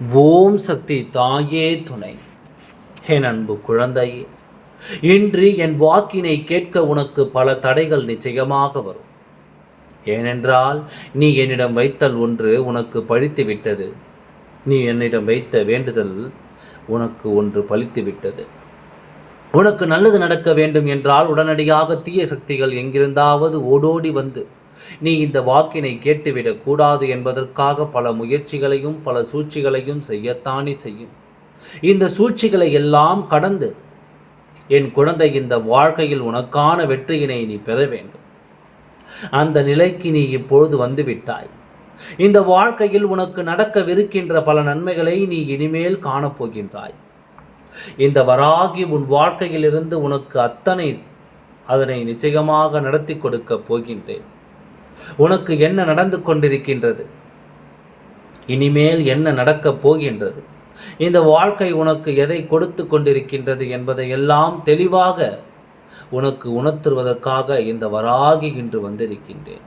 ஓம் சக்தி தாயே துணை. என் அன்பு குழந்தையே இன்று என் வாக்கினை கேட்க உனக்கு பல தடைகள் நிச்சயமாக வரும். ஏனென்றால் நீ என்னிடம் வைத்தல் ஒன்று உனக்கு பழித்து விட்டது நீ என்னிடம் வைத்த வேண்டுதல் உனக்கு ஒன்று பழித்து விட்டது உனக்கு நல்லது நடக்க வேண்டும் என்றால் உடனடியாக தீய சக்திகள் எங்கிருந்தாவது ஓடோடி வந்து நீ இந்த வாக்கினை கேட்டுவிடக் கூடாது என்பதற்காக பல முயற்சிகளையும் பல சூழ்ச்சிகளையும் செய்யத்தானே செய்யும். இந்த சூழ்ச்சிகளை எல்லாம் கடந்து என் குழந்தை இந்த வாழ்க்கையில் உனக்கான வெற்றியினை நீ பெற வேண்டும். அந்த நிலைக்கு நீ இப்பொழுது வந்துவிட்டாய். இந்த வாழ்க்கையில் உனக்கு நடக்கவிருக்கின்ற பல நன்மைகளை நீ இனிமேல் காணப்போகின்றாய். இந்த வராகி உன் வாழ்க்கையிலிருந்து உனக்கு அத்தனை அதனை நிச்சயமாக நடத்தி கொடுக்கப் போகின்றேன். உனக்கு என்ன நடந்து கொண்டிருக்கின்றது? இனிமேல் என்ன நடக்கப் போகின்றது? இந்த வாழ்க்கை உனக்கு எதை கொடுத்து கொண்டிருக்கின்றது என்பதை எல்லாம் தெளிவாக உனக்கு உணர்த்துவதற்காக இந்த வராகி இன்று வந்திருக்கின்றேன்.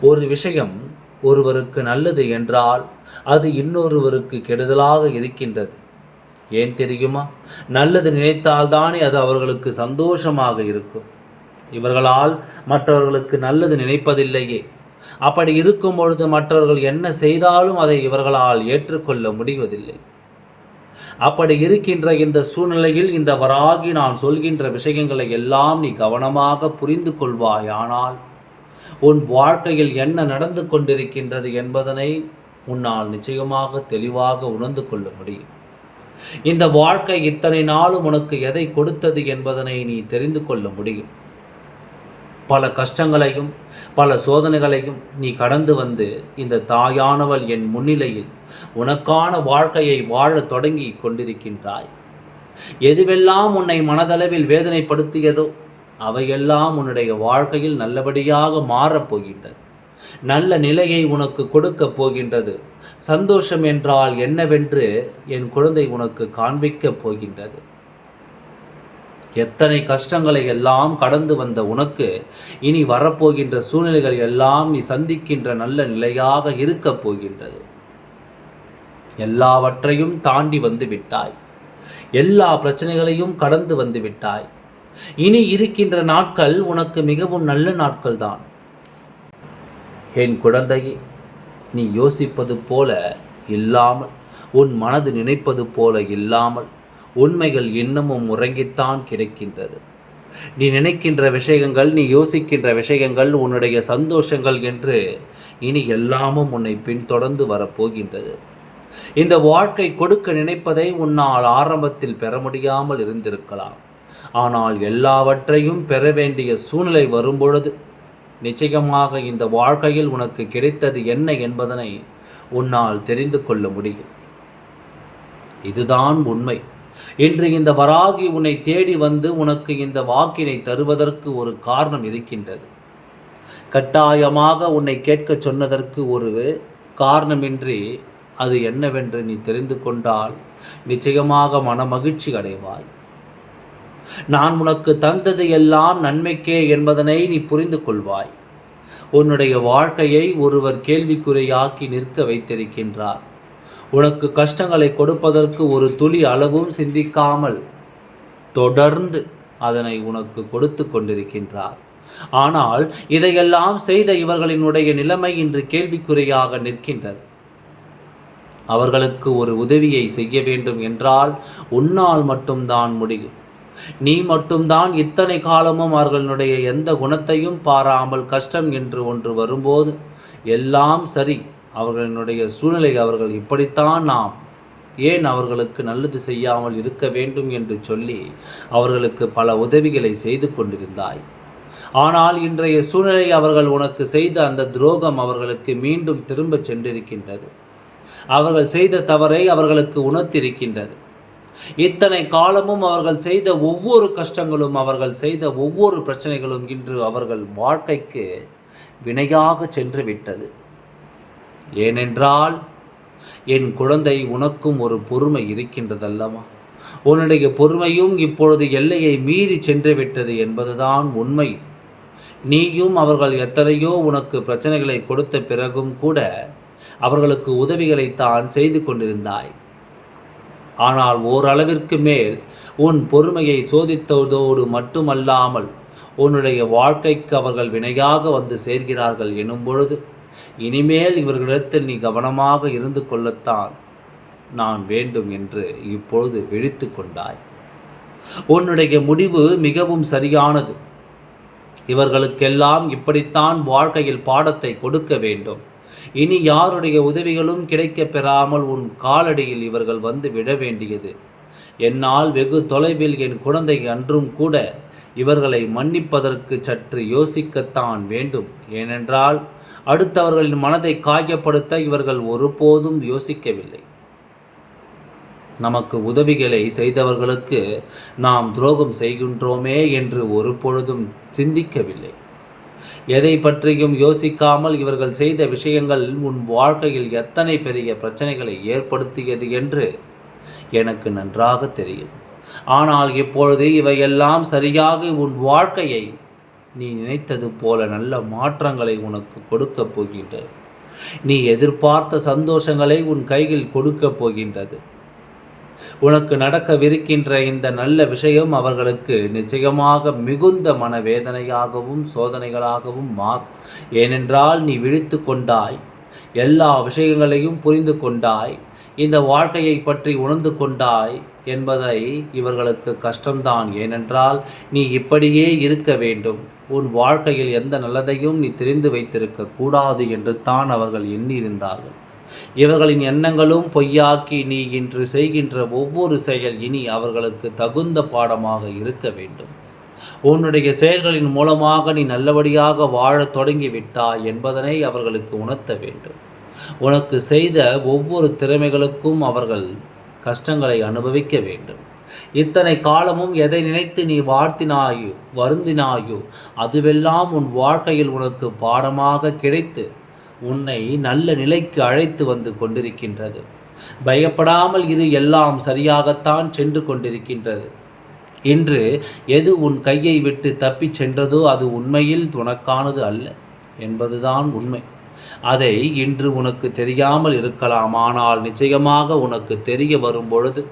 ஒரு விஷயம் ஒருவருக்கு நல்லது என்றால் அது இன்னொருவருக்கு கெடுதலாக இருக்கின்றது. ஏன் தெரியுமா? நல்லது நினைத்தால்தானே அது அவர்களுக்கு சந்தோஷமாக இருக்கும். இவர்களால் மற்றவர்களுக்கு நல்லது நினைப்பதில்லையே. அப்படி இருக்கும் பொழுது மற்றவர்கள் என்ன செய்தாலும் அதை இவர்களால் ஏற்றுக்கொள்ள முடிவதில்லை. அப்படி இருக்கின்ற இந்த சூழ்நிலையில் இந்த வராகி நான் சொல்கின்ற விஷயங்களை எல்லாம் நீ கவனமாக புரிந்து கொள்வாய் ஆனால் உன் வாழ்க்கையில் என்ன நடந்து கொண்டிருக்கின்றது என்பதனை உன்னால் நிச்சயமாக தெளிவாக உணர்ந்து கொள்ள முடியும். இந்த வாழ்க்கை இத்தனை நாளும் உனக்கு எதை கொடுத்தது என்பதனை நீ தெரிந்து கொள்ள முடியும். பல கஷ்டங்களையும் பல சோதனைகளையும் நீ கடந்து வந்து இந்த தாயானவள் என் முன்னிலையில் உனக்கான வாழ்க்கையை வாழ தொடங்கி கொண்டிருக்கின்றாய். எதுவெல்லாம் உன்னை மனதளவில் வேதனைப்படுத்தியதோ அவையெல்லாம் உன்னுடைய வாழ்க்கையில் நல்லபடியாக மாறப்போகின்றது நல்ல நிலையை உனக்கு கொடுக்கப் போகின்றது. சந்தோஷம் என்றால் என்னவென்று என் குழந்தை உனக்கு காண்பிக்கப் போகின்றது. எத்தனை கஷ்டங்களை எல்லாம் கடந்து வந்த உனக்கு இனி வரப்போகின்ற சூழ்நிலைகள் எல்லாம் நீ சந்திக்கின்ற நல்ல நிலையாக இருக்கப் போகின்றது. எல்லாவற்றையும் தாண்டி வந்து விட்டாய். எல்லா பிரச்சனைகளையும் கடந்து வந்து விட்டாய். இனி இருக்கின்ற நாட்கள் உனக்கு மிகவும் நல்ல நாட்கள் தான் என் குழந்தையே நீ யோசிப்பது போல இல்லாமல் உன் மனது நினைப்பது போல இல்லாமல் உண்மைகள் இன்னமும் உறங்கித்தான் கிடைக்கின்றது. நீ நினைக்கின்ற விஷயங்கள் நீ யோசிக்கின்ற விஷயங்கள் உன்னுடைய சந்தோஷங்கள் என்று இனி எல்லாமும் உன்னை பின்தொடர்ந்து வரப்போகின்றது. இந்த வாழ்க்கை கொடுக்க நினைப்பதை உன்னால் ஆரம்பத்தில் பெற முடியாமல் இருந்திருக்கலாம். ஆனால் எல்லாவற்றையும் பெற வேண்டிய சூழ்நிலை வரும்பொழுது நிச்சயமாக இந்த வாழ்க்கையில் உனக்கு கிடைத்தது என்ன என்பதனை உன்னால் தெரிந்து கொள்ள முடியும். இதுதான் உண்மை. இன்று இந்த வராகி உன்னை தேடி வந்து உனக்கு இந்த வாக்கினை தருவதற்கு ஒரு காரணம் இருக்கின்றது. கட்டாயமாக உன்னை கேட்க சொன்னதற்கு ஒரு காரணமின்றி அது என்னவென்று நீ தெரிந்து கொண்டால் நிச்சயமாக மனமகிழ்ச்சி அடைவாய். நான் உனக்கு தந்தது எல்லாம் நன்மைக்கே என்பதனை நீ புரிந்து கொள்வாய். உன்னுடைய வாழ்க்கையை ஒருவர் கேள்விக்குறையாக்கி நிற்க வைத்திருக்கின்றார். உனக்கு கஷ்டங்களை கொடுப்பதற்கு ஒரு துளி அளவும் சிந்திக்காமல் தொடர்ந்து அதனை உனக்கு கொடுத்து கொண்டிருக்கின்றார். ஆனால் இதையெல்லாம் செய்த இவர்களினுடைய நிலைமை இன்று கேள்விக்குறையாக நிற்கின்றது. அவர்களுக்கு ஒரு உதவியை செய்ய வேண்டும் என்றால் உன்னால் மட்டும்தான் முடியும். நீ மட்டும்தான் இத்தனை காலமும் அவர்களுடைய எந்த குணத்தையும் பாராமல் கஷ்டம் என்று ஒன்று வரும்போது எல்லாம் சரி. அவர்களினுடைய சூழ்நிலை அவர்கள் இப்படித்தான் நாம் ஏன் அவர்களுக்கு நல்லது செய்யாமல் இருக்க வேண்டும் என்று சொல்லி அவர்களுக்கு பல உதவிகளை செய்து கொண்டிருந்தாய். ஆனால் இன்றைய சூழ்நிலை அவர்கள் உனக்கு செய்த அந்த துரோகம் அவர்களுக்கு மீண்டும் திரும்ப சென்றிருக்கின்றது. அவர்கள் செய்த தவறை அவர்களுக்கு உணர்த்திருக்கின்றது. இத்தனை காலமும் அவர்கள் செய்த ஒவ்வொரு கஷ்டங்களும் அவர்கள் செய்த ஒவ்வொரு பிரச்சனைகளும் இன்று அவர்கள் வாழ்க்கைக்கு வினையாக சென்று விட்டது. ஏனென்றால் என் குழந்தை உனக்கும் ஒரு பொறுமை இருக்கின்றதல்லவா? உன்னுடைய பொறுமையும் இப்பொழுது எல்லையை மீறி சென்று விட்டது என்பதுதான் உண்மை. நீயும் அவர்கள் எத்தனையோ உனக்கு பிரச்சனைகளை கொடுத்த பிறகும் கூட அவர்களுக்கு உதவிகளைத்தான் செய்து கொண்டிருந்தாய். ஆனால் ஓரளவிற்கு மேல் உன் பொறுமையை சோதித்ததோடு மட்டுமல்லாமல் உன்னுடைய வாழ்க்கைக்கு அவர்கள் வினையாக வந்து சேர்கிறார்கள் எனும் பொழுது இனிமேல் இவர்களிடத்தில் நீ கவனமாக இருந்து கொள்ளத்தான் நான் வேண்டும் என்று இப்பொழுது விழித்து கொண்டாய். உன்னுடைய முடிவு மிகவும் சரியானது. இவர்களுக்கெல்லாம் இப்படித்தான் வாழ்க்கையில் பாடத்தை கொடுக்க வேண்டும். இனி யாருடைய உதவிகளும் கிடைக்கப் பெறாமல் உன் காலடியில் இவர்கள் வந்து விட வேண்டியது. என்னால் வெகு தொலைவில் என் குழந்தை அன்றும் கூட இவர்களை மன்னிப்பதற்கு சற்று யோசிக்கத்தான் வேண்டும். ஏனென்றால் அடுத்தவர்களின் மனதை காயப்படுத்த இவர்கள் ஒருபோதும் யோசிக்கவில்லை. நமக்கு உதவிகளை செய்தவர்களுக்கு நாம் துரோகம் செய்கின்றோமே என்று ஒரு பொழுதும் சிந்திக்கவில்லை. எதை பற்றியும் யோசிக்காமல் இவர்கள் செய்த விஷயங்கள் உன் வாழ்க்கையில் எத்தனை பெரிய பிரச்சனைகளை ஏற்படுத்தியது என்று எனக்கு நன்றாக தெரியும். ஆனால் இப்பொழுது இவையெல்லாம் சரியாக உன் வாழ்க்கையை நீ நினைத்தது போல நல்ல மாற்றங்களை உனக்கு கொடுக்கப் போகின்றது. நீ எதிர்பார்த்த சந்தோஷங்களை உன் கையில் கொடுக்கப் போகின்றது. உனக்கு நடக்கவிருக்கின்ற இந்த நல்ல விஷயம் அவர்களுக்கு நிச்சயமாக மிகுந்த மனவேதனையாகவும் சோதனைகளாகவும் மா ஏனென்றால் நீ விழித்து கொண்டாய் எல்லா விஷயங்களையும் புரிந்து கொண்டாய் இந்த வாழ்க்கையை பற்றி உணர்ந்து கொண்டாய் என்பதை இவர்களுக்கு கஷ்டம்தான். ஏனென்றால் நீ இப்படியே இருக்க வேண்டும். உன் வாழ்க்கையில் எந்த நல்லதையும் நீ தெரிந்து வைத்திருக்க கூடாது என்று தான் அவர்கள் எண்ணியிருந்தார்கள். இவர்களின் எண்ணங்களும் பொய்யாக்கி நீ இன்று செய்கின்ற ஒவ்வொரு செயல் இனி அவர்களுக்கு தகுந்த பாடமாக இருக்க வேண்டும். உன்னுடைய செயல்களின் மூலமாக நீ நல்லபடியாக வாழத் தொடங்கிவிட்டாய் என்பதனை அவர்களுக்கு உணர்த்த வேண்டும். உனக்கு செய்த ஒவ்வொரு திறமைகளுக்கும் அவர்கள் கஷ்டங்களை அனுபவிக்க வேண்டும். இத்தனை காலமும் எதை நினைத்து நீ வாழ்த்தினாயோ வருந்தினாயோ அதுவெல்லாம் உன் வாழ்க்கையில் உனக்கு பாடமாக கிடைத்து உன்னை நல்ல நிலைக்கு அழைத்து வந்து கொண்டிருக்கின்றது. பயப்படாமல் இரு எல்லாம் சரியாகத்தான் சென்று கொண்டிருக்கின்றது. இன்று எது உன் கையை விட்டு தப்பிச் சென்றதோ அது உண்மையில் உனக்கானது அல்ல என்பதுதான் உண்மை. அதை இன்று உனக்கு தெரியாமல் இருக்கலாம் ஆனால் நிச்சயமாக உனக்கு தெரிய வரும் பொழுது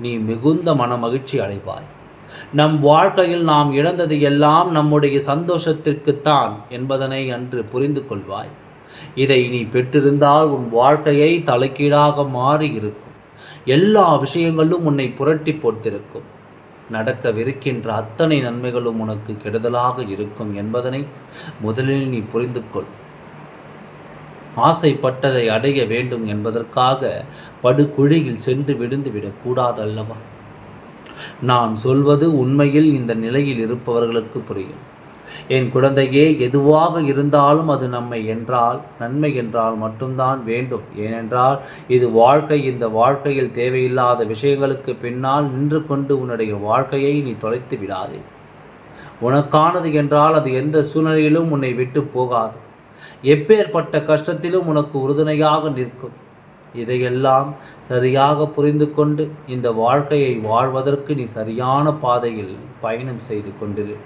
நீ மிகுந்த மன மகிழ்ச்சி அடைவாய். நம் வாழ்க்கையில் நாம் இழந்தது எல்லாம் நம்முடைய சந்தோஷத்திற்குத்தான் என்பதனை அன்று புரிந்து கொள்வாய். இதை நீ பெற்றிருந்தால் உன் வாழ்க்கையை தலைக்கீழாக மாறி இருக்கும் எல்லா விஷயங்களும் உன்னை புரட்டி போட்டிருக்கும். நடக்கவிருக்கின்ற அத்தனை நன்மைகளும் உனக்கு கெடுதலாக இருக்கும் என்பதனை முதலில் நீ புரிந்து கொள் ஆசைப்பட்டதை அடைய வேண்டும் என்பதற்காக படுகுழியில் சென்று விழுந்து விடக்கூடாது அல்லவா நான் சொல்வது உண்மையில் இந்த நிலையில் இருப்பவர்களுக்கு புரியும். என் குழந்தையே எதுவாக இருந்தாலும் அது நம்மை என்றால் நன்மை என்றால் மட்டும்தான் வேண்டும். ஏனென்றால் இது வாழ்க்கை இந்த வாழ்க்கையில் தேவையில்லாத விஷயங்களுக்கு பின்னால் நின்று கொண்டு உன்னுடைய வாழ்க்கையை நீ தொலைத்து விடாதே. உனக்கானது என்றால் அது எந்த சூழ்நிலையிலும் உன்னை விட்டு போகாது. எப்பேற்பட்ட கஷ்டத்திலும் உனக்கு உறுதுணையாக நிற்கும். இதையெல்லாம் சரியாக புரிந்து கொண்டு இந்த வாழ்க்கையை வாழ்வதற்கு நீ சரியான பாதையில் பயணம் செய்து கொண்டிரு.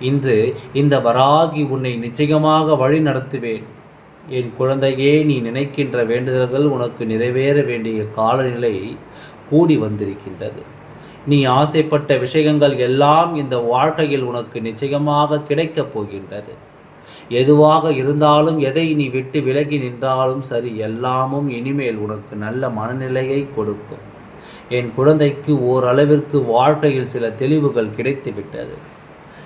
இன்று இந்த வராகி உன்னை நிச்சயமாக வழி நடத்துவேன். என் குழந்தையே நீ நினைக்கின்ற வேண்டுதல்கள் உனக்கு நிறைவேற வேண்டிய காலநிலை கூடி வந்திருக்கின்றது. நீ ஆசைப்பட்ட விஷயங்கள் எல்லாம் இந்த வாழ்க்கையில் உனக்கு நிச்சயமாக கிடைக்கப் போகின்றது. எதுவாக இருந்தாலும் எதை நீ விட்டு விலகி நின்றாலும் சரி எல்லாமும் இனிமேல் உனக்கு நல்ல மனநிலையை கொடுக்கும். என் குழந்தைக்கு ஓரளவிற்கு வாழ்க்கையில் சில தெளிவுகள் கிடைத்துவிட்டது.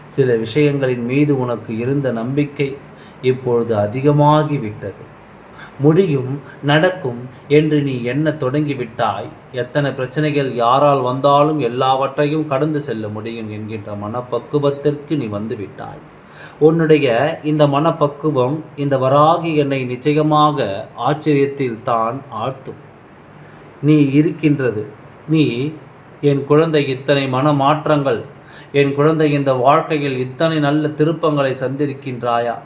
சில விஷயங்களின் மீது உனக்கு இருந்த நம்பிக்கை இப்பொழுது அதிகமாகிவிட்டது. முடியும் நடக்கும் என்று நீ எண்ண தொடங்கிவிட்டாய்? எத்தனை பிரச்சனைகள் யாரால் வந்தாலும் எல்லாவற்றையும் கடந்து செல்ல முடியும் என்கின்ற மனப்பக்குவத்திற்கு நீ வந்துவிட்டாய். உன்னுடைய இந்த மனப்பக்குவம் இந்த வராகி என்னை நிச்சயமாக ஆச்சரியத்தில் தான் ஆழ்த்தும். நீ இருக்கின்றது. நீ என் குழந்தை இத்தனை மன மாற்றங்கள் என் குழந்தை இந்த வாழ்க்கையில் இத்தனை நல்ல திருப்பங்களை சந்திருக்கின்றாயா?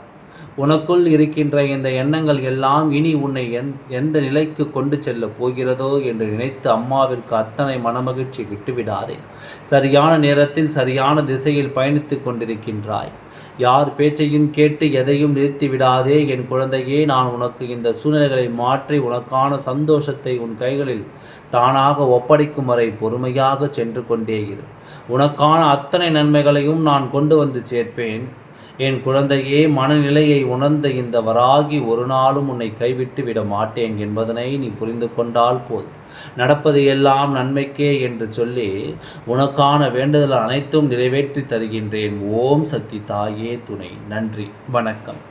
உனக்குள் இருக்கின்ற இந்த எண்ணங்கள் எல்லாம் இனி உன்னை எந் எந்த நிலைக்கு கொண்டு செல்லப் போகிறதோ என்று நினைத்து அம்மாவிற்கு அத்தனை மனமகிழ்ச்சி விட்டுவிடாதே. சரியான நேரத்தில் சரியான திசையில் பயணித்து கொண்டிருக்கின்றாய். யார் பேச்சையும் கேட்டு எதையும் நிறுத்தி விடாதே என் குழந்தையே நான் உனக்கு இந்த சூழ்நிலைகளை மாற்றி உனக்கான சந்தோஷத்தை உன் கைகளில் தானாக ஒப்படைக்கும் வரை பொறுமையாக சென்று கொண்டே இரு. உனக்கான அத்தனை நன்மைகளையும் நான் கொண்டு வந்து சேர்ப்பேன். என் குழந்தையே மனநிலையை உணர்ந்த இந்த வராகி ஒரு நாளும் உன்னை கைவிட்டு விட மாட்டேன் என்பதனை நீ புரிந்து கொண்டால் போதும் நடப்பது எல்லாம் நன்மைக்கே என்று சொல்லி உனக்கான வேண்டுதல் அனைத்தும் நிறைவேற்றி தருகின்றேன். ஓம் சக்தி தாயே துணை. நன்றி. வணக்கம்.